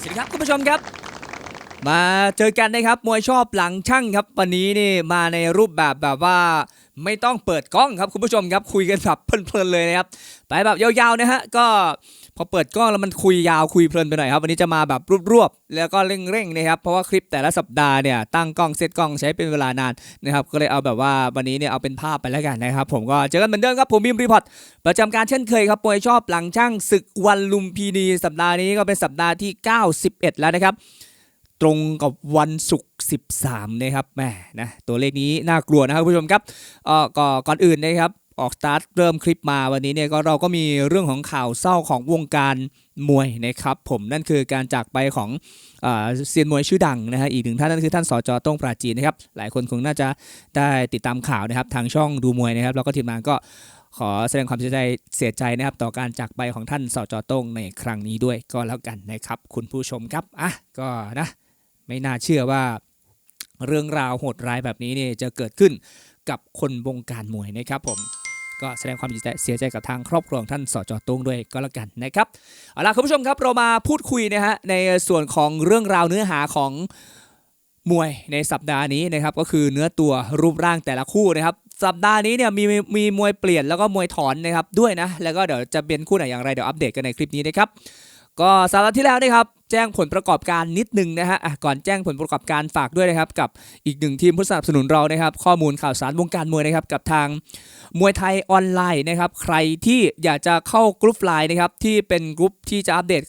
สวัสดีครับคุณผู้ชมครับ มาเจอกันนะครับมวยชอบหลังช่างครับวันนี้นี่มาในรูปแบบแบบว่าไม่ต้องเปิดกล้องครับคุณผู้ชมครับคุยกันแบบเพลินๆเลยนะครับไปแบบยาวๆนะฮะก็ พอเปิดกล้องแล้วมันคุยยาวคุยเพลินไปหน่อยครับวันนี้จะมาแบบรวบๆแล้วก็เร่งๆนะครับเพราะว่าคลิปแต่ละสัปดาห์เนี่ยตั้งกล้องเซตกล้องใช้เป็นเวลานานนะครับก็เลยเอาแบบว่าวันนี้เนี่ยเอาเป็นภาพไปแล้วกันนะครับผมก็เจอกันเหมือนเดิมครับผมบิมรีพอร์ตประจำการเช่นเคยครับมวยชอบหลังช่างศึกวันลุมพินีสัปดาห์นี้ก็เป็นสัปดาห์ที่ 91 แล้วนะครับตรงกับวันศุกร์ 13 นะครับแหมนะตัวเลขนี้น่ากลัวนะครับผู้ชมครับเอ่อก่อนอื่นนะครับ ออกสตาร์ทเริ่มคลิปมาวันนี้เนี่ยก็เราก็มีเรื่องของข่าวเศร้าของวงการมวยนะครับผมนั่นคือการจากไปของเอ่อเซียนมวยชื่อดังนะฮะอีกหนึ่งท่านนั่นคือท่านสจต้งปราจีนนะครับหลายคนคงน่าจะได้ติดตามข่าวนะครับทางช่องดูมวยนะครับแล้วก็ทีมงานก็ขอแสดงความเสียใจเสียใจนะครับ ต่อการจากไปของท่านสจต้งในครั้งนี้ด้วยก็แล้วกันนะครับ คุณผู้ชมครับอะก็นะไม่น่าเชื่อว่าเรื่องราวโหดร้ายแบบนี้เนี่ยจะเกิดขึ้นกับคนวงการมวยนะครับผม ก็แสดงความเสียใจกับทางครอบครัวของท่านสจโต้งด้วยก็แล้วกันนะครับเอาล่ะคุณผู้ชมครับเรามาพูดคุยนะฮะในส่วนของเรื่องราวเนื้อหาของมวยในสัปดาห์นี้นะครับก็คือเนื้อตัวรูปร่างแต่ละคู่นะครับสัปดาห์นี้เนี่ยมีมีมวยเปลี่ยนแล้วก็มวยถอนนะครับด้วยนะแล้วก็เดี๋ยวจะเป็นคู่ไหนอย่างไรเดี๋ยวอัปเดตกันในคลิปนี้นะครับก็สัปดาห์ที่แล้วนะครับ แจ้งผลประกอบการนิดนึงนะฮะอะก่อนแจ้งผลประกอบการฝากด้วยนะครับ กับอีกหนึ่งทีมผู้สนับสนุนเรานะครับ ข้อมูลข่าวสารวงการมวยนะครับ กับทางมวยไทยออนไลน์นะครับ ใครที่อยากจะเข้ากรุ๊ปไลน์นะครับ ที่เป็นกรุ๊ปที่จะอัปเดต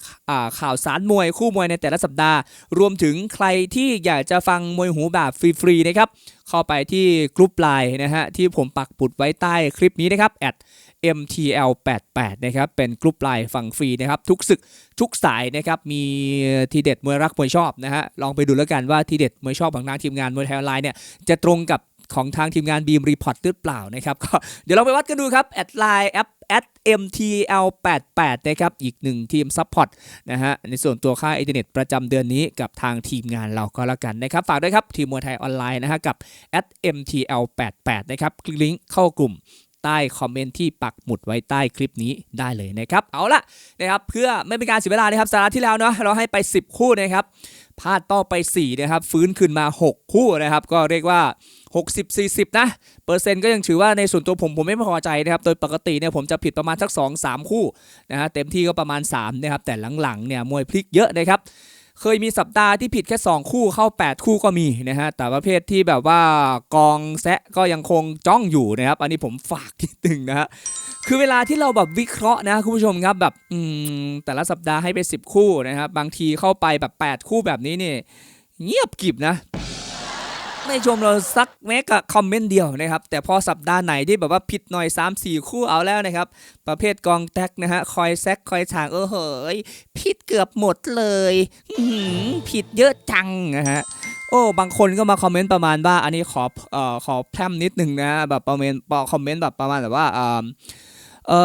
ข่าวสารมวยคู่มวยในแต่ละสัปดาห์ รวมถึงใครที่อยากจะฟังมวยหูแบบฟรีๆนะครับ เข้าไปที่กรุ๊ปไลน์นะฮะที่ผมปักปุดไว้ใต้คลิปนี้นะครับ @mtl88 นะครับเป็นกรุ๊ปไลน์ฟังฟรีนะครับทุกศึกทุกสายนะครับมีทีเด็ดมวยรักมวยชอบนะฮะลองไปดูแล้วกันว่าทีเด็ดมวยชอบของทางทีมงานมวยไทยออนไลน์เนี่ยจะตรงกับของทางทีมงานบีมรีพอร์ตหรือเปล่านะครับก็เดี๋ยวเราไปวัดกันดูครับแอดไลน์แอป mtl88 นะครับ อีกหนึ่งทีมซัพพอร์ตนะฮะ ในส่วนตัวค่าอินเทอร์เน็ตประจำเดือนนี้กับทางทีมงานเราก็แล้วกันนะครับ ฝากด้วยครับ ทีมมวยไทยออนไลน์นะฮะ กับ mtl88 นะครับ คลิกลิงก์เข้ากลุ่ม ใต้คอมเมนต์ที่ปักหมุดไว้ใต้คลิปนี้ได้เลยนะครับ เอาละนะครับเพื่อไม่เป็นการเสียเวลานะครับสาระที่แล้วเนาะเราให้ไป 10 คู่นะครับพลาดต่อไป4นะครับฟื้นขึ้นมา 6 คู่นะครับ ก็เรียกว่า 60-40 นะ เปอร์เซ็นต์ก็ยังถือว่าในส่วนตัวผมผมไม่พอใจนะครับ โดยปกติเนี่ยผมจะผิดประมาณสัก 2-3 คู่นะฮะเต็มที่ก็ประมาณ3นะครับแต่หลังๆเนี่ยมวยพลิกเยอะนะครับ เคยมีสัปดาห์ที่ผิดแค่ 2 คู่เข้า 8 คู่ก็มีนะฮะแต่ประเภทที่แบบว่ากองแซะก็ยังคงจ้องอยู่นะครับอันนี้ผมฝากนิดนึงนะฮะคือเวลาที่เราแบบวิเคราะห์นะคุณผู้ชมครับแบบอืมแต่ละสัปดาห์ให้ไป 10 คู่นะครับบางทีเข้าไปแบบ 8 คู่แบบนี้เนี่ยเงียบกิบนะ ไม่ชมเราสักแม้กับคอมเมนต์เดียวนะครับ แต่พอสัปดาห์ไหนที่แบบว่าผิดหน่อย 3 4 คู่เอาแล้วนะครับ ประเภทกองแท็กนะฮะคอยแซกคอยฉางเออเหยผิดเกือบหมดเลยผิดเยอะจังนะฮะโอ้บางคนก็มาคอมเมนต์ประมาณว่า อันนี้ขอเอ่อขอแพร่มนิดหนึ่งนะแบบประเมนคอมเมนต์แบบประมาณแบบว่าเอ่อเอ่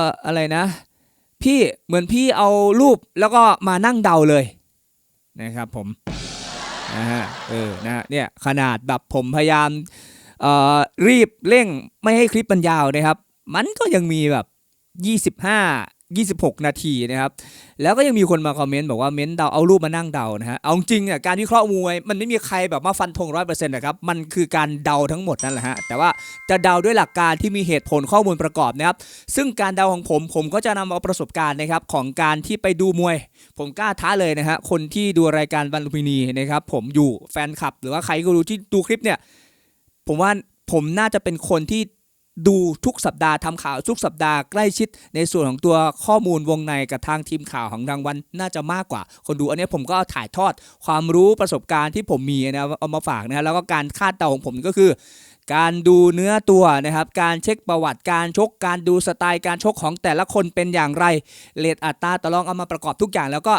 ออะไรนะ พี่เหมือนพี่เอารูปแล้วก็มานั่งเดาเลยนะครับผม นะฮะเออนะฮะเนี่ยขนาดแบบผมพยายามอ่อรีบเร่งไม่ให้คลิปมันยาวนะครับ มันก็ยังมีแบบ 25 26 นาทีนะครับแล้วก็ยังมีคนมาคอมเมนต์บอกว่าเม้นเดาเอารูปมานั่งเดานะฮะเอาจริงเนี่ยการวิเคราะห์มวยมันไม่มีใครแบบมาฟันธงร้อยเปอร์เซ็นต์นะครับมันคือการเดาทั้งหมดนั่นแหละฮะแต่ว่าจะเดาด้วยหลักการที่มีเหตุผลข้อมูลประกอบนะครับซึ่งการเดาของผมผมก็จะนำเอาประสบการณ์นะครับของการที่ไปดูมวย ผมกล้าท้าเลยนะฮะคนที่ดูรายการบันลุมพินีนะครับผมอยู่แฟนคลับ หรือว่าใครก็ดูที่ดูคลิปเนี่ยผมว่าผมน่าจะเป็นคนที่ ดูทุกสัปดาห์ทำข่าวทุกสัปดาห์ใกล้ชิด ในส่วนของตัวข้อมูลวงในกับทางทีมข่าวของรางวัลน่าจะมากกว่า คนดูอันนี้ผมก็ถ่ายทอดความรู้ประสบการณ์ที่ผมมีนะเอามาฝากนะฮะแล้วก็การคาดเดาของผมก็คือการดูเนื้อตัวนะครับ การเช็คประวัติการชก การดูสไตล์การชกของแต่ละคนเป็นอย่างไร เลทอัตราตะลองเอามาประกอบทุกอย่างแล้วก็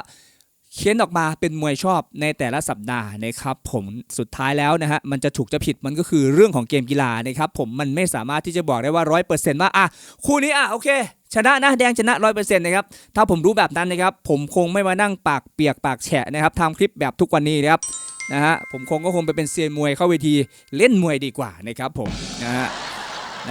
เขียนออกมาเป็นมวยชอบในแต่ละสัปดาห์นะครับผมสุดท้ายแล้วนะฮะมันจะถูกจะผิดมันก็คือเรื่องของเกมกีฬานะครับผมมันไม่สามารถที่จะบอกได้ว่าร้อยเปอร์เซ็นต์ว่าอะคู่นี้อะโอเคชนะนะแดงชนะร้อยเปอร์เซ็นต์นะครับถ้าผมรู้แบบนั้นนะครับผมคงไม่มานั่งปากเปียกปากแฉะนะครับทำคลิปแบบทุกวันนี้นะครับนะฮะผมคงก็คงไปเป็นเซียนมวยเข้าเวทีเล่นมวยดีกว่านะครับผมนะฮะ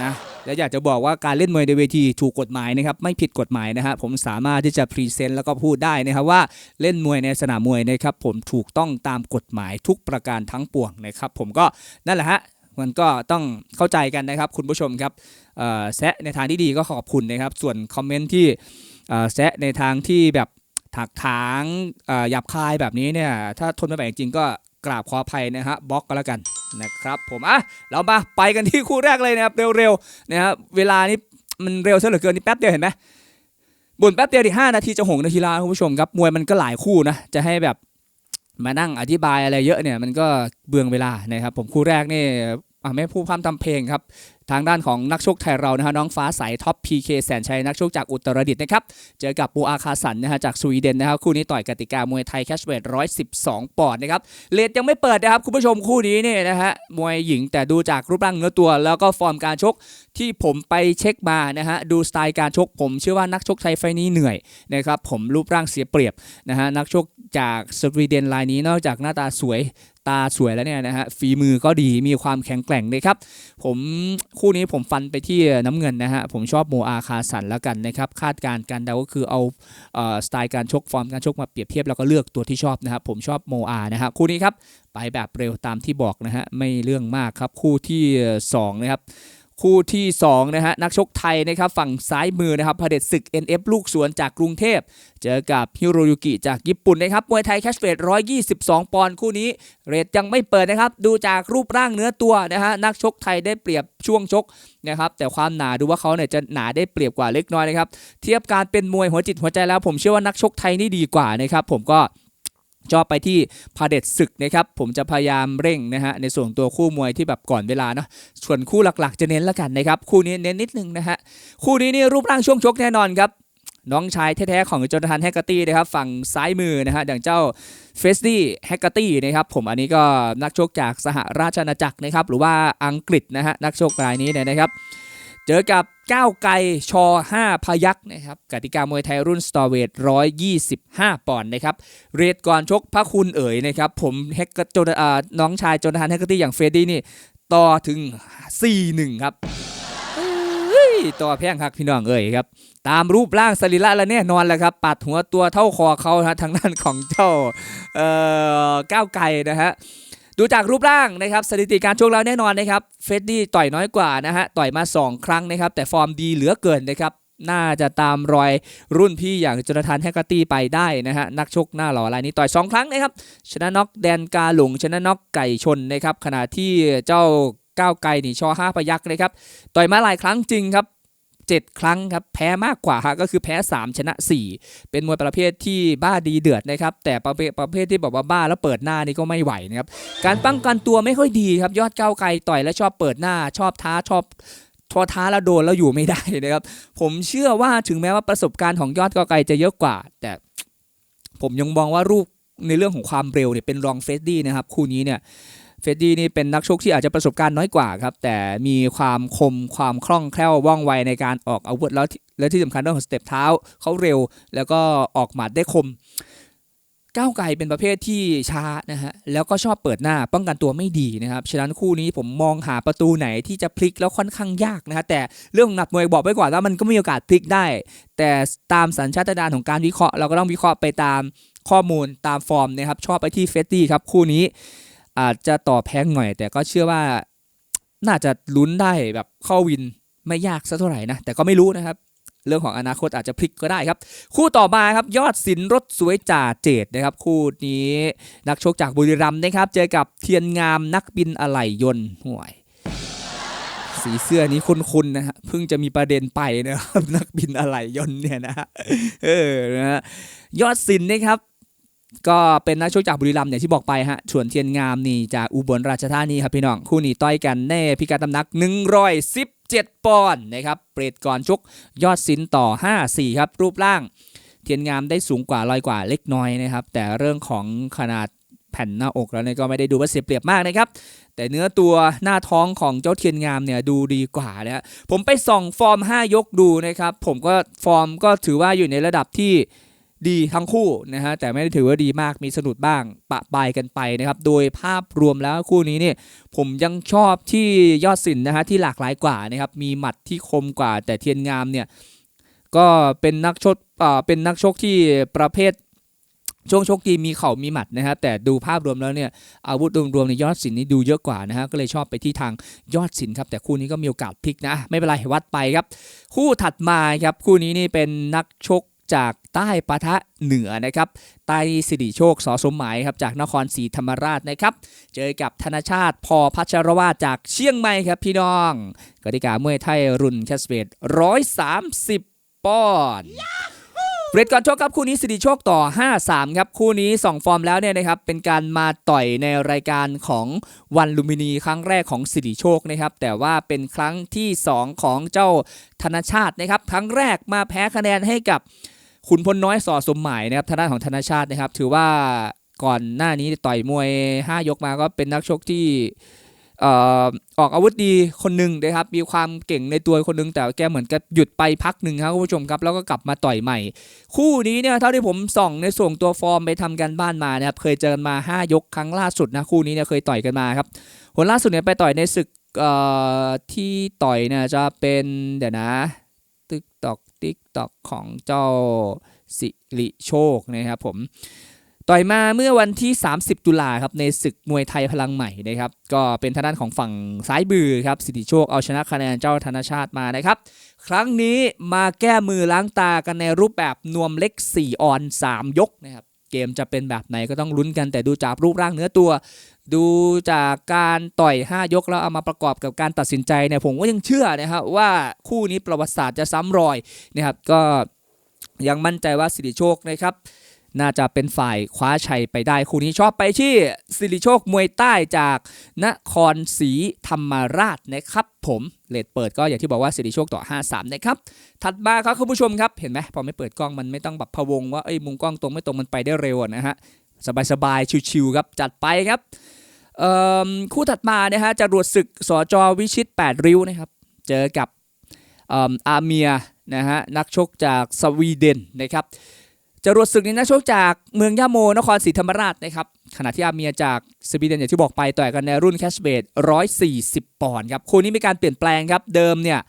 นะ และอยากจะบอกว่าการเล่นมวยในเวทีถูกกฎหมายนะครับไม่ผิดกฎหมายนะฮะผมสามารถที่จะพรีเซนต์แล้วก็พูดได้นะครับว่าเล่นมวยในสนามมวยนะครับผมถูกต้องตามกฎหมายทุกประการทั้งปวงนะครับผมก็นั่นแหละฮะมันก็ต้องเข้าใจกันนะครับคุณผู้ชมครับแซะในทางที่ดีก็ขอบคุณนะครับ ส่วนคอมเมนต์ที่แซะในทางที่แบบถักถางหยาบคายแบบนี้เนี่ยถ้าทนไม่ไหวจริงก็กราบขออภัยนะฮะบล็อกก็แล้วกัน นะครับผมอะเรามาไปกันที่คู่แรกเลยนะครับเร็วๆนะครับเวลานี้มันเร็วซะเหลือเกินนี่แป๊บเดียวเห็นไหมบ่นแป๊บเดียวดิห้านาทีจะหงนาทีลาคุณผู้ชมครับมวยมันก็หลายคู่นะจะให้แบบมานั่งอธิบายอะไรเยอะเนี่ยมันก็เบืองเวลานะครับผมคู่แรกนี่อะไม่พูดพร่ำทำเพลงครับ ทางด้านของนักชกไทยเรานะฮะน้องฟ้าใสท็อป PK แสนชัยนักชกจากอุตรดิตถ์นะครับ เจอกับปูอาคาสันนะฮะจากสวีเดนนะครับคู่นี้ต่อยกติกามวยไทยแคชเวท112ปอนด์นะครับเลทยังไม่เปิดนะครับคุณผู้ชมคู่นี้เนี่ยนะฮะมวยหญิงแต่ดูจากรูปร่างเนื้อตัว แล้วก็ฟอร์มการชกที่ผมไปเช็คมานะฮะดูสไตล์การชกผมเชื่อว่านักชกไทยไฟนี้เหนื่อยนะครับผมรูปร่างเสียเปรียบนะฮะนักชกจากสวีเดนรายนี้นอกจากหน้าตาสวย ตาสวยแล้วเนี่ยนะฮะฝีมือก็ดีมีความแข็งแกร่งนะครับ ผมคู่นี้ผมฟันไปที่น้ำเงินนะฮะผมชอบโมอาคาสันแล้วกันนะครับ คาดการการเดาก็คือเอาเออสไตล์การชกฟอร์มการชกมาเปรียบเทียบแล้วก็เลือกตัวที่ชอบนะครับผมชอบโมอานะฮะคู่นี้ครับไปแบบเร็วตามที่บอกนะฮะไม่เรื่องมากครับคู่ที่สองนะครับ คู่ที่สองนะฮะนักชกไทยนะครับฝั่งซ้ายมือนะครับเผด็จศึก NF ลูกสวนจากกรุงเทพ เจอกับฮิโรยุกิจากญี่ปุ่นนะครับมวยไทยแคชเวท122 ปอนด์คู่นี้ เรทยังไม่เปิดนะครับ ดูจากรูปร่างเนื้อตัวนะฮะนักชกไทยได้เปรียบช่วงชกนะครับแต่ความหนาดูว่าเขาเนี่ยจะหนาได้เปรียบกว่าเล็กน้อยนะครับเทียบการเป็นมวยหัวจิตหัวใจแล้วผมเชื่อว่านักชกไทยนี่ดีกว่านะครับผมก็ จอบไปที่พาเด็ดศึกนะครับ ผมจะพยายามเร่งนะฮะในส่วนตัวคู่มวยที่แบบก่อนเวลาเนาะส่วนคู่หลักๆ จะเน้นล้วกันนะครับ คู่นี้เน้นนิดนึงนะฮะคู่นี้นี่รูปร่างช่วงชกแน่นอนครับ น้องชายแท้ๆของโจนาธานแฮกเกอร์ตี้นะครับ ฝั่งซ้ายมือนะฮะอย่างเจ้าเฟสตี้แฮกเกอร์ตี้นะครับผมอันนี้ก็นักชกจากสหราชอาณาจักรนะครับหรือว่าอังกฤษนะฮะนักชกรายนี้เนี่ยนะครับ เจอกับ ก้าวไกลชอ5พยักนะครับกติกามวยไทยรุ่นสตอเวท125 ปอนด์นะครับ เรทก่อนชกพระคุณเอ๋ยนะครับ ผมแฮกโจนน้องชายโจนาธานแฮกเกอร์ตี้อย่างเฟสตี้นี่ ต่อถึง 4-1 ครับตัวแพงคักพี่น้องเอ่ยครับ ตามรูปร่างสรีระแล้วแน่นอนแหละครับ ปัดหัวตัวเท่าคอเขานะทางด้านของเจ้าเอ่อก้าวไก่นะฮะ ดูจากรูปร่างนะครับสถิติการชกแล้วแน่นอนนะครับเฟดดี้ต่อยน้อยกว่านะฮะต่อยมา 2 ครั้งนะครับแต่ฟอร์มดีเหลือเกินนะครับน่าจะตามรอยรุ่นพี่อย่างจนทานแฮกเกอร์ตี้ไปได้นะฮะนักชกหน้าหล่อรายนี้ต่อย 2 ครั้งนะครับชนะน็อกแดนกาหลงชนะน็อกไก่ชนนะครับขณะที่เจ้าก้าวไก่นี่ชอห้าพยักนะครับต่อยมาหลายครั้งจริงครับ 7 ครั้งครับแพ้มากกว่าฮะก็คือแพ้ 3 ชนะ 4 เป็นมวยประเภทที่บ้าดีเดือดนะครับแต่ประเภทประเภทที่บอกว่าบ้าแล้วเปิดหน้านี่ก็ไม่ไหวนะครับการป้องกันตัวไม่ค่อยดีครับยอดเก้าไกลต่อยแล้วชอบเปิดหน้าชอบท้าชอบทอท้าแล้วโดนแล้วอยู่ไม่ได้นะครับผมเชื่อว่าถึงแม้ว่าประสบการณ์ของยอดเก้าไกลจะเยอะกว่า แต่ผมยังมองว่ารูปในเรื่องของความเร็วเนี่ยเป็นรองเฟสดี้นะครับคู่นี้เนี่ย เฟดดี้นี่เป็นนักชกที่อาจจะประสบการณ์น้อยกว่าครับ แต่มีความคมความคล่องแคล่วว่องไวในการออกอาวุธแล้วและที่สำคัญเรื่องของสเต็ปเท้าเขาเร็ว แล้วก็ออกหมัดได้คม ก้าวไกลเป็นประเภทที่ช้านะฮะแล้วก็ชอบเปิดหน้าป้องกันตัวไม่ดีนะครับฉะนั้นคู่นี้ผมมองหาประตูไหนที่จะพลิกแล้วค่อนข้างยากนะฮะแต่เรื่องของหนักมวยบอกไว้ก่อนว่ามันก็มีโอกาสพลิกได้ แต่ตามสัญชาตญาณของการวิเคราะห์เราก็ต้องวิเคราะห์ไปตามข้อมูลตามฟอร์มนะครับชอบไปที่เฟสตี้ครับคู่นี้ อาจจะต่อแพงหน่อย แต่ก็เชื่อว่าน่าจะลุ้นได้แบบเข้าวินไม่ยากสักเท่าไหร่นะ แต่ก็ไม่รู้นะครับ เรื่องของอนาคตอาจจะพลิกก็ได้ครับ คู่ต่อมาครับยอดศิลป์รถสวยจ่าเจดนะครับ คู่นี้นักชกจากบุรีรัมย์นะครับ เจอกับเทียนงามนักบินอะไหล่ยนต์ห่วยสีเสื้อนี้คุ้นๆนะฮะเพิ่งจะมีประเด็นไปนะครับนักบินอะไหล่ยนต์เนี่ยนะฮะเออนะฮะยอดศิลป์นะครับ ก็เป็นนักชกจากบุรีรัมย์อย่างที่บอกไปฮะส่วนเทียนงามนี่จากอุบลราชธานีครับพี่น้องคู่นี้ต่อยกันแน่พิกัดตำหนัก 117 ปอนด์นะครับเปรตก่อนชกยอดสินต่อ 5-4 ครับ รูปร่าง เทียนงามได้สูงกว่าลอยกว่าเล็กน้อยนะครับ แต่เรื่องของขนาดแผ่นหน้าอกแล้วเนี่ยก็ไม่ได้ดูว่าเสียเปรียบมากนะครับ แต่เนื้อตัวหน้าท้องของเจ้าเทียนงามเนี่ยดูดีกว่านะฮะผมไปส่องฟอร์ม 5 ยกดูนะครับ ผมก็ฟอร์มก็ถือว่าอยู่ในระดับที่ ดีทั้งคู่นะฮะแต่ไม่ได้ถือว่าดีมากมีสะดุดบ้างปะปายกันไปนะครับโดยภาพรวมแล้วคู่นี้เนี่ยผมยังชอบที่ยอดสินนะฮะที่หลากหลายกว่านะครับมีหมัดที่คมกว่า แต่เทียนงามเนี่ยก็เป็นนักชกเอ่อเป็นนักชกที่ประเภทช่วงชกดีมีเข่ามีหมัดนะครับแต่ดูภาพรวมแล้วเนี่ยอาวุธรวมๆในยอดสินนี่ดูเยอะกว่านะฮะก็เลยชอบไปที่ทางยอดสินครับแต่คู่นี้ก็มีโอกาสพลิกนะ ไม่เป็นไรวัดไปครับ คู่ถัดมาครับคู่นี้นี่เป็นนักชกจาก ใต้ปะทะเหนือนะครับใต้สิริโชคสอสมหมายครับจากนครศรีธรรมราชนะครับเจอกับธนชาติพอพัชรวาจากเชียงใหม่ครับพี่น้องกติกามวยไทยรุ่นแคสเวท130ปอนด์เรทก่อนชกครับคู่นี้สิริโชคต่อ 5-3 ครับ คู่นี้ 2 ฟอร์มแล้วเนี่ยนะครับเป็นการมาต่อยในรายการของวันลุมินีครั้งแรกของสิริโชคนะครับแต่ว่าเป็นครั้งที่ 2 ของเจ้าธนชาตินะครับครั้งแรกมาแพ้คะแนนให้กับ ขุนพลน้อยสอสมหมายนะครับทางด้านของธนชาตินะครับ ถือว่าก่อนหน้านี้ต่อยมวย 5 ยกมาก็เป็นนักชกที่ออกอาวุธดีคนหนึ่งนะครับ มีความเก่งในตัวคนหนึ่งแต่แกเหมือนกับหยุดไปพักหนึ่งครับคุณผู้ชมครับ แล้วก็กลับมาต่อยใหม่ คู่นี้เนี่ยเท่าที่ผมส่องในส่งตัวฟอร์มไปทำกันบ้านมานะครับเคยเจอกันมา 5 ยกครั้งล่าสุดนะคู่นี้เนี่ยเคยต่อยกันมาครับผลล่าสุดเนี่ยไปต่อยในศึกที่ต่อยเนี่ยจะเป็นเดี๋ยวนะติ๊กตอก ติ๊กตอกของเจ้าสิริโชคนะครับผมต่อยมาเมื่อวันที่ 30 ตุลาครับในศึกมวยไทยพลังใหม่นะครับก็เป็นทางด้านของฝั่งซ้ายบือครับสิทธิโชคเอาชนะคะแนนเจ้าธนชาติมานะครับ ครั้งนี้มาแก้มือล้างตากันในรูปแบบนวมเล็ก 4 ออน 3 ยกนะครับเกมจะเป็นแบบไหนก็ต้องลุ้นกันแต่ดูจากรูปร่างเนื้อตัว ดูจากการต่อย 5 ยกแล้วเอามาประกอบกับการตัดสินใจเนี่ยผมก็ยังเชื่อนะครับว่าคู่นี้ประวัติศาสตร์จะซ้ำรอยนะครับก็ยังมั่นใจว่าสิริโชคนะครับน่าจะเป็นฝ่ายคว้าชัยไปได้ คู่นี้ชอบไปที่สิริโชคมวยใต้จากนครศรีธรรมราชนะครับ ผมเลดเปิดก็อย่างที่บอกว่าสิริโชคต่อ 5-3 นะครับ ถัดมาครับคุณผู้ชมครับ เห็นไหมพอไม่เปิดกล้องมันไม่ต้องแบบพะวงว่าเอ้ยมุมกล้องตรงไม่ตรงมันไปได้เร็วนะฮะ สบายๆ ชิวๆครับ จัดไปครับคู่ถัดมานะฮะจะรวดศึกสจวิชิต 8 ริ้วนะครับ เจอกับเอิ่มอาเมียนะฮะนักชกจากสวีเดนนะครับจรวดศึกนี้นักชกจากเมืองย่าโมนครศรีธรรมราชนะครับขณะที่อาเมียจากสวีเดนอย่างที่บอกไปต่อยกันในรุ่นแคชเบด140 ปอนด์ครับคู่นี้มีการเปลี่ยนแปลงครับเดิมเนี่ย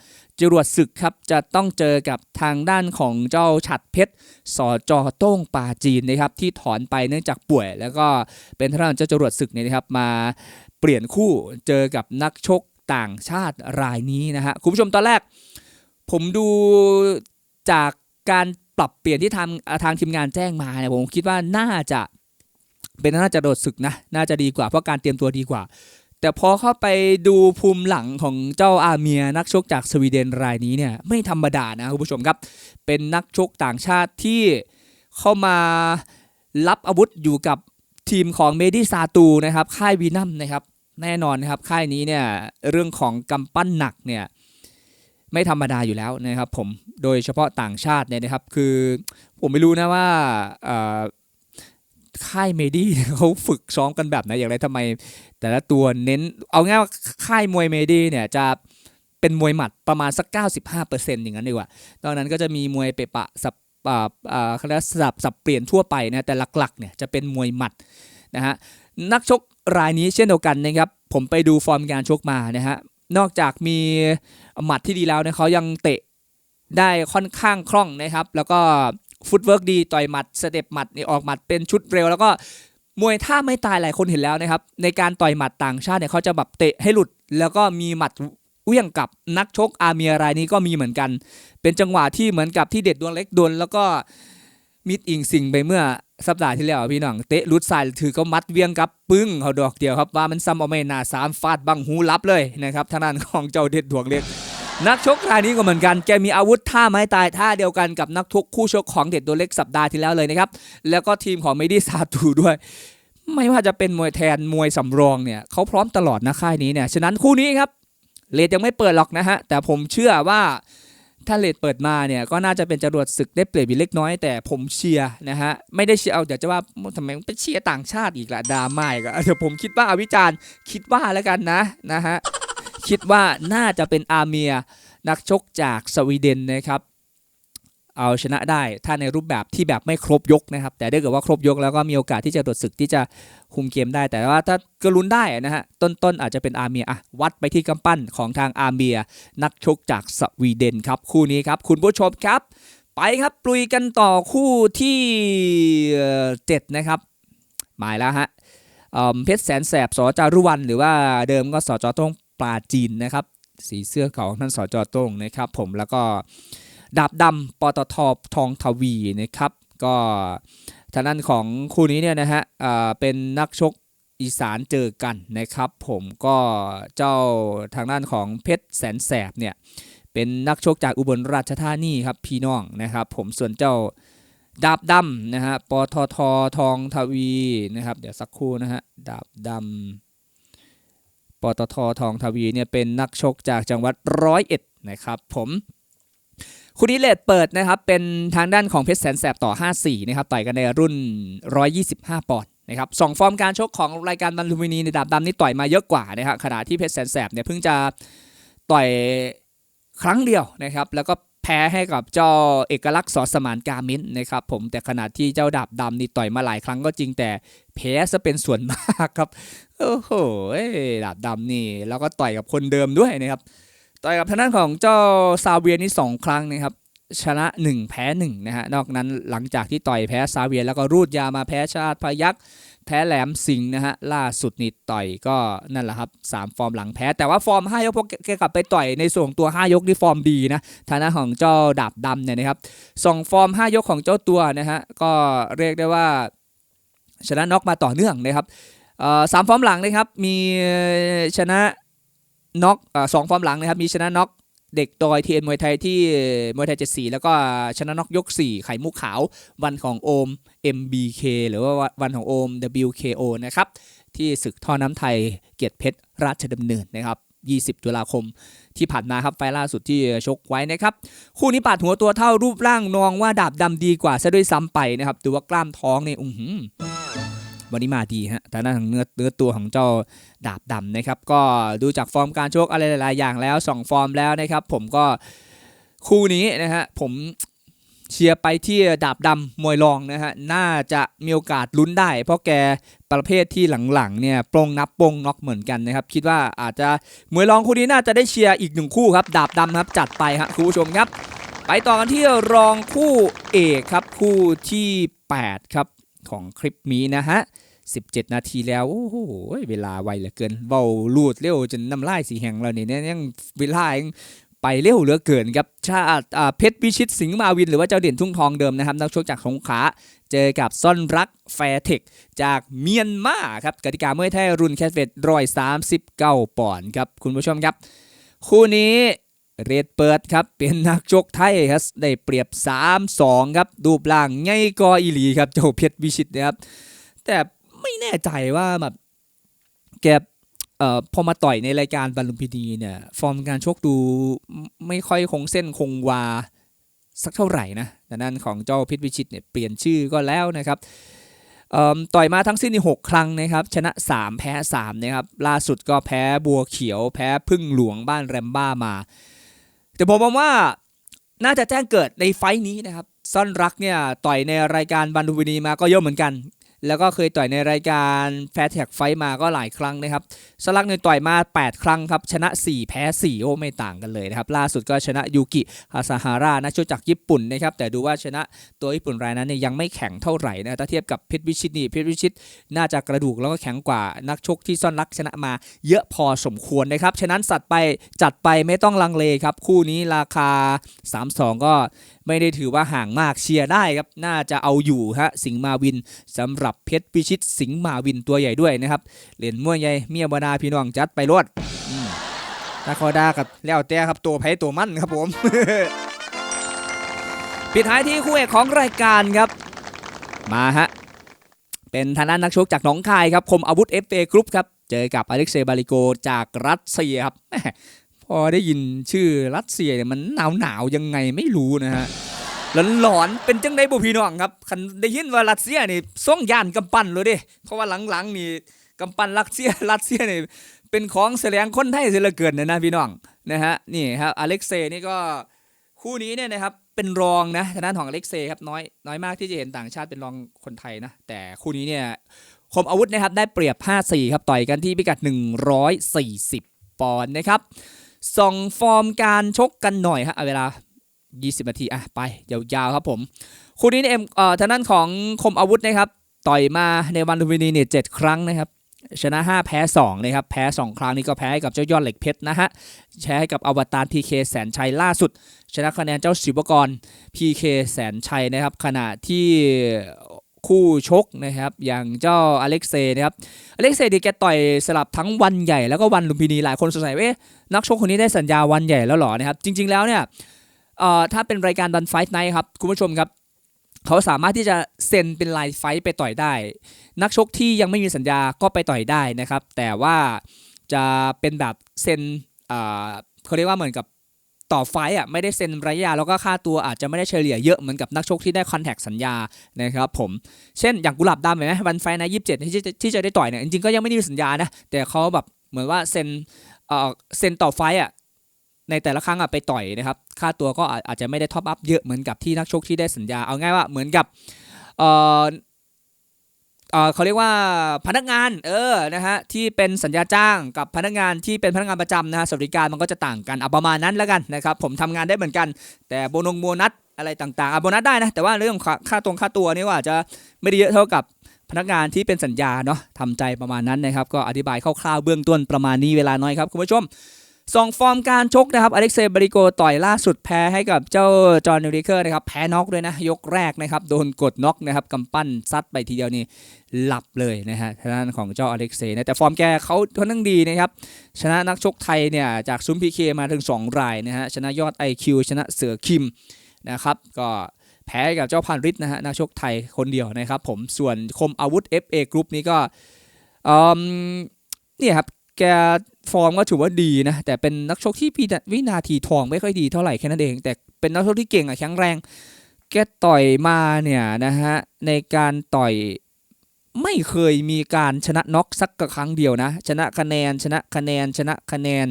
จรวดศึกครับจะต้องเจอกับทางด้านของเจ้าฉัดเพชรสอจอโต้งปาจีนนะครับที่ถอนไปเนื่องจากป่วย แล้วก็เป็นทางด้านเจ้าจรวดศึกเนี่ยนะครับมาเปลี่ยนคู่เจอกับนักชกต่างชาติรายนี้นะฮะคุณผู้ชมตอนแรก ผมดูจากการปรับเปลี่ยนที่ทางทางทีมงานแจ้งมาเนี่ยผมคิดว่าน่าจะเป็นน่าจะโดดศึกนะน่าจะดีกว่าเพราะการเตรียมตัวดีกว่า แต่พอเข้าไปดูภูมิหลังของเจ้าอาเมียนักชกจากสวีเดนรายนี้เนี่ยไม่ธรรมดานะคุณผู้ชมครับ เป็นนักชกต่างชาติที่เข้ามารับอาวุธอยู่กับทีมของเมดิซาตูนะครับค่ายวีนัมนะครับแน่นอนนะครับค่ายนี้เนี่ยเรื่องของกำปั้นหนักเนี่ยไม่ธรรมดาอยู่แล้วนะครับผมโดยเฉพาะต่างชาติเนี่ยนะครับคือผมไม่รู้นะว่า ค่ายเมดี้เขาฝึกซ้อมกันแบบไหนอย่างไรทำไม แต่ละตัวเน้นเอาง่ายว่าค่ายมวยเมดี้เนี่ยจะเป็นมวยหมัดประมาณสัก 95%อย่างนั้นดีกว่าตอนนั้นก็จะมีมวยเปะปะสับอ่าอ่าเขาเรียกว่าสับสับเปลี่ยนทั่วไปนะแต่หลักๆเนี่ยจะเป็นมวยหมัดนะฮะนักชกรายนี้เช่นเดียวกันนะครับผมไปดูฟอร์มการชกมานะฮะนอกจากมีหมัดที่ดีแล้วเนี่ยเขายังเตะได้ค่อนข้างคล่องนะครับ แล้วก็ ฟุตเวิร์กดีต่อยหมัดสเต็ปหมัดนี่ออกหมัดเป็นชุดเร็วแล้วก็มวยท่าไม่ตายหลายคนเห็นแล้วนะครับ ในการต่อยหมัดต่างชาติเนี่ยเขาจะแบบเตะให้หลุด แล้วก็มีหมัดเวี่ยงกลับนักชกอาเมียรายนี้ก็มีเหมือนกัน เป็นจังหวะที่เหมือนกับที่เด็ดดวงเล็กดวนแล้วก็มิดอิงสิงไปเมื่อสัปดาห์ที่แล้วพี่น้องเตะหลุดสายถือก็มัดเวียงกลับปึ้งเขาดอกเดียวครับว่ามันซ้ำเอาไม่นาสามฟาดบังหูรับเลยนะครับทางด้านของเจ้าเด็ดดวงเล็ก นักชกรายนี้ก็เหมือนกัน แกมีอาวุธท่าไม้ตายท่าเดียวกันกับนักทุกคู่ชกของเด็ดตัวเล็กสัปดาห์ที่แล้วเลยนะครับ แล้วก็ทีมของเมดิซาตูด้วย ไม่ว่าจะเป็นมวยแทนมวยสำรองเนี่ยเขาพร้อมตลอดนะค่ายนี้เนี่ย ฉะนั้นคู่นี้ครับเลดยังไม่เปิดหรอกนะฮะ แต่ผมเชื่อว่าถ้าเลดเปิดมาเนี่ยก็น่าจะเป็นจรวดศึกได้เปรียบเล็กน้อยแต่ผมเชียร์นะฮะ ไม่ได้เชียร์เอาเดี๋ยวจะว่าทำไมไปเชียร์ต่างชาติอีกละดราม่าอีกอะเดี๋ยวผมคิดว่าอาวิจารณ์คิดว่าแล้วกันนะนะฮะ คิดว่าน่าจะเป็นอาเมียนักชกจากสวีเดนนะครับ เอาชนะได้ถ้าในรูปแบบที่แบบไม่ครบยกนะครับ แต่ถ้าเกิดว่าครบยกแล้วก็มีโอกาสที่จะตรวจศึกที่จะคุมเกมได้ แต่ว่าถ้าก็ลุ้นได้นะฮะต้นๆอาจจะเป็นอาร์เมียอะวัดไปที่กำปั้นของทางอาร์เมียนักชกจากสวีเดนครับ คู่นี้ครับ คุณผู้ชมครับ ไปครับปลุยกันต่อคู่ที่เจ็ดนะครับหมายแล้วฮะเเพชรแสนแสบสจารุวันหรือว่าเดิมก็สจต้ง ปลาจีนนะครับ สีเสื้อของท่านสจต้งนะครับ ผมแล้วก็ดาบดำปตททองทวีนะครับ ก็ทางด้านของคู่นี้เนี่ยนะฮะเอ่อเป็นนักชกอีสานเจอกันนะครับ ผมก็เจ้าทางด้านของเพชรแสนแสบเนี่ยเป็นนักชกจากอุบลราชธานีครับพี่น้องนะครับ ผมส่วนเจ้าดาบดำนะฮะปทททองทวีนะครับ เดี๋ยวสักครู่นะฮะดาบดำ ปตททองทวีเนี่ยเป็นนักชกจากจังหวัดร้อยเอ็ดนะครับผมคู่นี้เลดเปิดนะครับเป็นทางด้านของเพชรแสนแสบต่อ 5-4นะครับต่อยกันในรุ่น 125 ปอนด์นะครับสองฟอร์มการชกของรายการบันลุมินีในดาบดำนี่ต่อยมาเยอะกว่านะครับขณะที่เพชรแสนแสบเนี่ยเพิ่งจะต่อยครั้งเดียวนะครับแล้วก็ แพ้ให้กับเจ้าเอกลักษณ์สอสมานกามินนะครับผมแต่ขณะที่เจ้าดาบดำนี่ต่อยมาหลายครั้งก็จริงแต่แพ้ซะเป็นส่วนมากครับโอ้โหดาบดำนี่ แล้วก็ต่อยกับคนเดิมด้วยนะครับ ต่อยกับทางด้านของเจ้าซาเวียนี่สองครั้งนะครับชนะ 1 แพ้1นะฮะนอกนั้นหลังจากที่ต่อยแพ้ซาเวียแล้วก็รูดยามาแพ้ชาติพยักษ์ แพ้แหลมสิงนะฮะล่าสุดนี่ต่อยก็นั่นแหละครับสามฟอร์มหลังแพ้แต่ว่าฟอร์ม 5 ยกพอแกกลับไปต่อยในส่วนตัว 5 ยกนี่ฟอร์มดีนะทางด้านของเจ้าดาบดำเนี่ยนะครับสองฟอร์ม 5 ยกของเจ้าตัวนะฮะก็เรียกได้ว่าชนะน็อกมาต่อเนื่องนะครับสามฟอร์มหลังนะครับมีชนะน็อกสองฟอร์มหลังนะครับมีชนะน็อก เด็กดอยเทีเอ็นมวยไทยที่มวยไทยเจ็ดสีแล้วก็ชนะน็อกยก 4 ไข่มุกขาว วันของโอม MBK หรือว่าวันของโอม WKO นะครับ ที่ศึกท่อน้ำไทยเกียรติเพชรราชดำเนินนะครับ20 ตุลาคมที่ผ่านมาครับไฟล่าสุดที่ชกไว้นะครับ คู่นี้ปาดหัวตัวเท่ารูปร่างนองว่าดาบดำดีกว่าซะด้วยซ้ำไปนะครับดูว่ากล้ามท้องเนี่ยอื้อหือ วันนี้มาดีฮะแต่หน้าของเนื้อเนื้อตัวของเจ้าดาบดำนะครับ ก็ดูจากฟอร์มการชกอะไรหลาย ๆ อย่างแล้วสองฟอร์มแล้วนะครับ ผมก็คู่นี้นะฮะผมเชียร์ไปที่ดาบดำมวยรองนะฮะน่าจะมีโอกาสลุ้นได้ เพราะแกประเภทที่หลังๆเนี่ยปรงนับปรงน็อกเหมือนกันนะครับ คิดว่าอาจจะมวยรองคู่นี้น่าจะได้เชียร์อีกหนึ่งคู่ครับ ดาบดำครับจัดไปครับคุณผู้ชมครับ ไปต่อกันที่รองคู่เอกครับคู่ที่ 8 ครับ ของคลิปนี้นะฮะ 17 นาทีแล้ว โอ้โห เวลาไวเหลือเกินเบาลูดเร็วจนน้ำลายสีแห่งเราเนี่ยยังเวลายังไปเร็วเหลือเกินครับชาติอ่าเพชรพิชิตสิงห์มาวิน หรือว่าเจ้าเด่นทุ่งทองเดิมนะครับนักชกจากสงขลาเจอกับซ่อนรักแฟร์เทคจากเมียนมาครับกติกามวยไทยรุ่นแคสเวทร้อยสามสิบเก้าปอนด์ครับคุณผู้ชมครับ คู่นี้ เรดเปิดครับเป็นนักชกไทยครับได้เปรียบ 3-2 ครับดูปร่างใหญ่กออีหลีครับเจ้าเพชรวิชิตนะครับ แต่ไม่แน่ใจว่าแบบแกเอ่อพอมาต่อยในรายการบอลลูมพินีเนี่ย ฟอร์มการชกดูไม่ค่อยคงเส้นคงวาสักเท่าไหร่นะแต่นั้นของเจ้าเพชรวิชิตเนี่ยเปลี่ยนชื่อก็แล้วนะครับต่อยมาทั้งสิ้นนี่หกครั้งนะครับ ชนะ 3 แพ้3นะครับล่าสุดก็แพ้บัวเขียว แพ้พึ่งหลวงบ้านแรมบ้ามา แต่ผมมองว่าน่าจะแจ้งเกิดในไฟนี้นะครับ ซ่อนรักเนี่ยต่อยในรายการบันดูวินีมาก็เยอะเหมือนกัน แล้วก็เคยต่อยในรายการแฟร์แท็กไฟท์มาก็หลายครั้งนะครับสลักเนี่ยต่อยมา 8 ครั้งครับ ชนะ 4 แพ้ 4 โอ้ไม่ต่างกันเลยนะครับ ล่าสุดก็ชนะยูกิฮาซาฮารานักชกจากญี่ปุ่นนะครับ แต่ดูว่าชนะตัวญี่ปุ่นรายนั้นเนี่ยยังไม่แข็งเท่าไหร่นะถ้าเทียบกับเพชรวิชิตนี่เพชรวิชิต น่าจะกระดูกแล้วก็แข็งกว่านักชกที่ซ่อนรักชนะมา เยอะพอสมควรนะครับฉะนั้นสัตว์ไปจัดไปไม่ต้องลังเลครับคู่นี้ราคา 3-2 ก็ไม่ได้ถือว่าห่างมากเชียร์ได้ครับ น่าจะเอาอยู่ฮะสิงมาวินสำหรับเพชรพิชิตสิงมาวินตัวใหญ่ด้วยนะครับเหรียญม่วยใหญ่เมียบนาพี่น้องจัดไปรวดอืมถ้าเขาได้กับแล้วแต่ครับตัวไผ่ตัวมั่นครับผมปิดท้ายที่คู่เอกของรายการครับ มาฮะเป็นทางด้านนักชกจากหนองคายครับคมอาวุธ FA กรุ๊ปครับเจอกับอเล็กเซย์บาริโกจากรัสเซียครับ อได้ยินชื่อรัสเซียเนี่ยมันหนาวหนาวยังไงไม่รู้นะฮะหลอนๆเป็นจังไดบุพีน้องครับคันได้ยินว่ารัสเซียนี่ส่งยานกำปั้นเลยดิเพราะว่าหลังๆนี่กำปั้นรัสเซียรัสเซียนี่เป็นของแสลงคนไทยเสียเหลือเกินนะนะพี่น้องนะฮะนี่ครับอเล็กเซย์นี่ก็คู่นี้เนี่ยนะครับเป็นรองนะทางด้านของอเล็กเซย์ครับน้อยน้อยมากที่จะเห็นต่างชาติเป็นรองคนไทยนะแต่คู่นี้เนี่ยคมอาวุธนะครับได้เปรียบ 5-4 ครับต่อยกันที่พิกัด 140 ปอนด์นะครับ ส่องฟอร์มการชกกันหน่อยฮะเอาเวลา 20 นาทีอะไปยาวๆครับผมคู่นี้เนี่เอ็มเอ่อทางด้านของคมอาวุธนะครับ ต่อยมาในวันลุมพินีเนี่ยเจ็ดครั้งนะครับ ชนะ 5 แพ้2นะครับแพ้ 2 ครั้งนี้ก็แพ้ให้กับเจ้ายอดเหล็กเพชรนะฮะแพ้ให้กับอวตารพีเคแสนชัยล่าสุด ชนะคะแนนเจ้าศิวกรพีเคแสนชัยนะครับ ขณะที่ คู่ชกนะครับ อย่างเจ้าอเล็กเซย์นะครับอเล็กเซย์ดีแกต่อยสลับทั้งวันใหญ่แล้วก็วันลุมพินีหลายคนสงสัยว่านักชกคนนี้ได้สัญญาวันใหญ่แล้วหรอนะครับ จริง ๆแล้วเนี่ยถ้าเป็นรายการดันไฟท์ไนท์ครับ คุณผู้ชมครับ เขาสามารถที่จะเซ็นเป็นลน์ไฟท์ไปต่อยได้ นักชกที่ยังไม่มีสัญญาก็ไปต่อยได้นะครับ แต่ว่าจะเป็นแบบเซ็นเขาเรียกว่าเหมือนกับ ต่อไฟอะไม่ได้เซ็นระยะ แล้วก็ค่าตัวอาจจะไม่ได้เฉลี่ยเยอะเหมือนกับนักชกที่ได้คอนแทคสัญญานะครับผมเช่นอย่างกุหลาบดำเห็นไหมวันไฟนะยี่สิบเจ็ดที่จะที่จะได้ต่อยเนี่ยจริงๆก็ยังไม่ได้มีสัญญานะแต่เขาแบบเหมือนว่าเซ็นเอ่อเซ็นต่อไฟอะในแต่ละครั้งอะไปต่อยนะครับค่าตัวก็อาอาจจะไม่ได้ท็อปอัพเยอะเหมือนกับที่นักชกที่ได้สัญญาเอาง่ายว่าเหมือนกับเอ่อ เขาเรียกว่าพนักงานเออนะฮะที่เป็นสัญญาจ้างกับพนักงานที่เป็นพนักงานประจำนะฮะสวัสดิการมันก็จะต่างกันเอาประมาณนั้นแล้วกันนะครับผมทำงานได้เหมือนกัน แต่โบนงโบนัสอะไรต่างๆอะโบนัสได้นะแต่ว่าเรื่องค่าตรงค่าตัวนี่ว่าจจะไม่ได้เยอะเท่ากับพนักงานที่เป็นสัญญาเนาะทำใจประมาณนั้นนะครับ ก็อธิบายคร่าวๆเบื้องต้นประมาณนี้เวลาน้อยครับคุณผู้ชม สองฟอร์มการชกนะครับอเล็กเซย์บริโกต่อยล่าสุดแพ้ให้กับเจ้าจอห์นนิวริเคอร์นะครับแพ้น็อกด้วยนะยกแรกนะครับโดนกดน็อกนะครับกำปั้นซัดไปทีเดียวนี่หลับเลยนะฮะทางด้านของเจ้าอเล็กเซย์นะแต่ฟอร์มแกเขาค่อนข้างดีนะครับชนะนักชกไทยเนี่ยจากซุ้มพีเคมาถึง 2 รายนะฮะชนะยอด IQ ชนะเสือคิมนะครับก็แพ้กับเจ้าพันริศนะฮะนักชกไทยคนเดียวนะครับผมส่วนคมอาวุธ FA Group นี้ก็อืมเนี่ยครับแก ฟอร์มก็ถือว่าดีนะ แต่เป็นนักชกที่วินาวินาทีทองไม่ค่อยดีเท่าไหร่แค่นั้นเอง แต่เป็นนักชกที่เก่งอะแข็งแรง แกต่อยมาเนี่ยนะฮะในการต่อยไม่เคยมีการชนะน็อกสักครั้งเดียวนะ ชนะคะแนนชนะคะแนนชนะคะแนน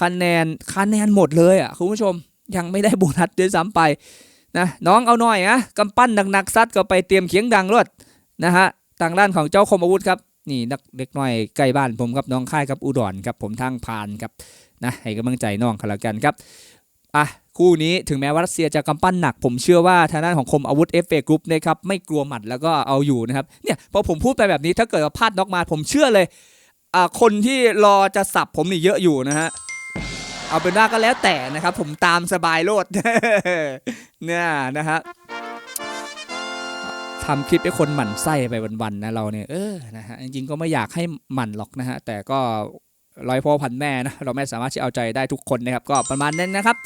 คะแนนคะแนนหมดเลยอะคุณผู้ชมยังไม่ได้โบนัสด้วยซ้ำไปนะน้องเอาหน่อยนะกำปั้นหนักๆซัดก็ไปเตรียมเขียงดังรวดนะฮะทางด้านของเจ้าคมอาวุธครับ นี่นักเด็กน้อยใกล้บ้านผมครับน้องค่ายครับอุดรครับผมทางผ่านครับนะให้กำลังใจน้องกันแล้วกันครับอะคู่นี้ถึงแม้ว่ารัสเซียจะกำปั้นหนัก ผมเชื่อว่าทางด้านของคมอาวุธ FA Group นะครับไม่กลัวหมัดแล้วก็เอาอยู่นะครับเนี่ยพอผมพูดไปแบบนี้ถ้าเกิดว่าพลาดน็อกมาผมเชื่อเลยอ่าคนที่รอจะสับผมนี่เยอะอยู่นะฮะเอาเป็นว่าก็แล้วแต่นะครับ ผมตามสบายโลดเนี่ยนะฮะ ทำคลิปให้คนหมั่นไส้ไปวันๆนะเราเนี่ยเออนะฮะจริงๆก็ไม่อยากให้หมั่นหรอกนะฮะแต่ก็ร้อยพ่อพันแม่นะเราไม่สามารถที่เอาใจได้ทุกคนนะครับก็ประมาณนั้นนะครับ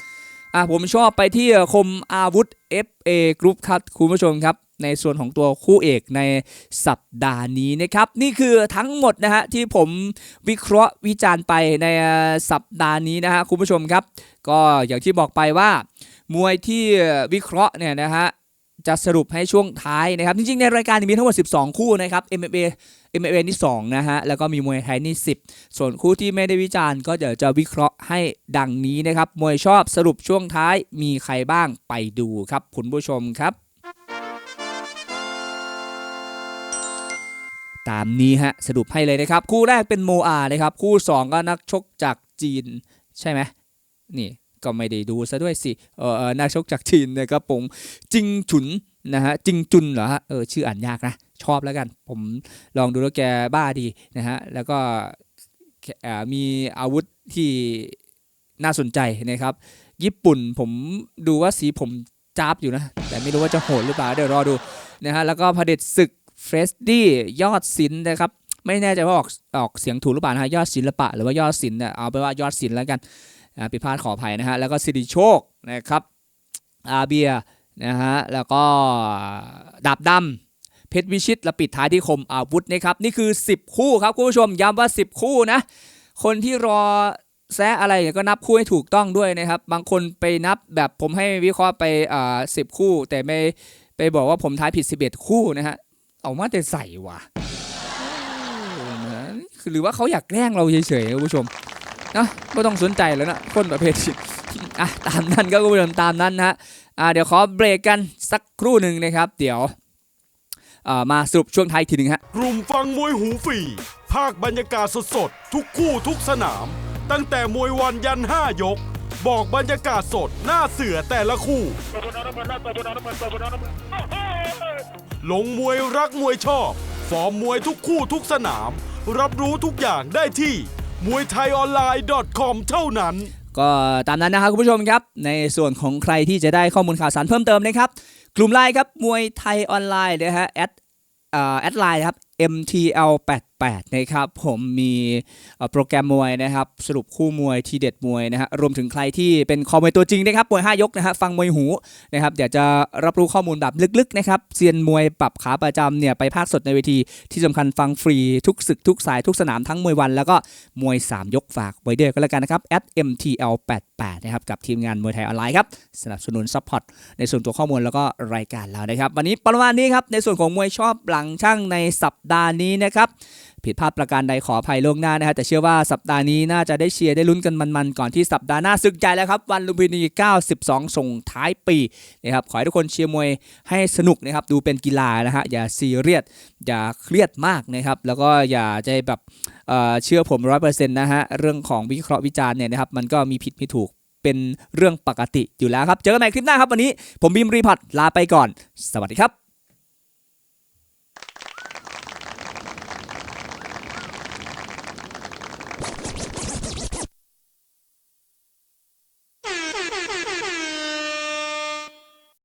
อะผมชอบไปที่คมอาวุธ FA Group ครับคุณผู้ชมครับในส่วนของตัวคู่เอกในสัปดาห์นี้นะครับ นี่คือทั้งหมดนะฮะที่ผมวิเคราะห์วิจารณ์ไปในสัปดาห์นี้นะฮะคุณผู้ชมครับ ก็อย่างที่บอกไปว่ามวยที่วิเคราะห์เนี่ยนะฮะ จะสรุปให้ช่วงท้ายนะครับ จริงๆ ในรายการมีทั้งหมด 12 คู่นะครับ MMA MMA นี่2นะฮะ แล้วก็มีมวยไทยนี่ 10 ส่วนคู่ที่ไม่ได้วิจารณ์ก็เดี๋ยวจะวิเคราะห์ให้ดังนี้นะครับ มวยชอบสรุปช่วงท้ายมีใครบ้างไปดูครับคุณผู้ชมครับ ตามนี้ฮะ สรุปให้เลยนะครับ คู่แรกเป็นโมอานะครับ คู่ 2 ก็นักชกจากจีนใช่ไหมนี่ ก็ไม่ได้ดูซะด้วยสิเออเออนักชกจากจีนนะครับผมจิงฉุนนะฮะจิงจุนเหรอฮะเออชื่ออ่านยากนะ ชอบแล้วกัน ผมลองดูแล้วแกบ้าดีนะฮะแล้วก็มีอาวุธที่น่าสนใจนะครับ ญี่ปุ่นผมดูว่าสีผมจ้าบอยู่นะ แต่ไม่รู้ว่าจะโหดหรือเปล่า เดี๋ยวรอดูนะฮะแล้วก็พเด็จศึกเฟรสดี้ยอดศิลป์นะครับ ไม่แน่ใจว่าออกออกเสียงถูกหรือเปล่านะฮะยอดศิลปะหรือว่ายอดศิลป์เนี่ยเอาไปนว่ายอดศิลป์แล้วกัน ผิดพลาดขออภัยนะฮะแล้วก็สิริโชคนะครับอาเบียนะฮะแล้วก็ดาบดำเพชรวิชิตและปิดท้ายที่คมอาวุธนะครับนี่คือ 10 คู่ครับคุณผู้ชมย้ำว่า 10 คู่นะคนที่รอแซะอะไรก็นับคู่ให้ถูกต้องด้วยนะครับ บางคนไปนับแบบผมให้วิเคราะห์ไปอ่าสิบคู่ แต่ไม่ไปบอกว่าผมทายผิด 11 คู่นะฮะเอามาแต่ใส่ว่ะเออนะหรือว่าเขาอยากแกล้งเราเฉยๆคุณผู้ชม นะไม่ต้องสนใจแล้วนะคนประเภทอะตามนั้นก็คุณผู้ชมตามนั้นนะฮะอ่าเดี๋ยวขอเบรกกันสักครู่หนึ่งนะครับ เดี๋ยวมาสรุปช่วงท้ายทีหนึ่งฮะกลุ่มฟังมวยหูฟีภาคบรรยากาศสดๆทุกคู่ทุกสนาม ตั้งแต่มวยวันยัน5ยก บอกบรรยากาศสดหน้าเสือแต่ละคู่ ลงมวยรักมวยชอบ ฟอร์มมวยทุกคู่ทุกสนาม รับรู้ทุกอย่างได้ที่ มวยไทยออนไลน์ .com เท่านั้น ก็ตามนั้นนะครับคุณผู้ชมครับ ในส่วนของใครที่จะได้ข้อมูลข่าวสารเพิ่มเติมนะครับ กลุ่มไลน์ครับมวยไทยออนไลน์นะฮะแอดแอดไลน์ครับ mtl8 88นะครับผมมีโปรแกรมมวยนะครับสรุปคู่มวยทีเด็ดมวยนะฮะรวมถึงใครที่เป็นคอมวยตัวจริงนะครับมวย 5 ยกนะฮะฟังมวยหูนะครับอยากจะรับรู้ข้อมูลแบบลึกๆนะครับเซียนมวยปรับขาประจำเนี่ยไปภาคสดในเวทีที่สำคัญฟังฟรีทุกศึกทุกสายทุกสนามทั้งมวยวัน แล้วก็มวย 3 ยกฝากไว้ด้วยก็แล้วกันนะครับ @mtl88 นะครับกับทีมงานมวยไทยออนไลน์ครับสนับสนุนซัพพอร์ตในส่วนตัวข้อมูลแล้วก็รายการเรานะครับ วันนี้ประมาณนี้ครับในส่วนของมวยชอบหลังช่างในสัปดาห์นี้นะครับ ผิดพลาดประการใดขออภัยล่วงหน้านะฮะแต่เชื่อว่าสัปดาห์นี้น่าจะได้เชียร์ได้ลุ้นกันมันๆก่อนที่สัปดาห์หน้าศึกใจแล้วครับ วันลุมพินี 92 ส่งท้ายปีนะครับขอให้ทุกคนเชียร์มวยให้สนุกนะครับดูเป็นกีฬานะฮะอย่าซีเรียสอย่าเครียดมากนะครับแล้วก็อย่าใจแบบเเชื่อผมร้อยเปอร์เซ็นต์นะฮะเรื่องของวิเคราะห์วิจารณ์เนี่ยนะครับมันก็มีผิดมีถูกเป็นเรื่องปกติอยู่แล้วครับ เจอกันใหม่คลิปหน้าครับวันนี้ ผมบีมรีพอร์ตลาไปก่อน สวัสดีครับ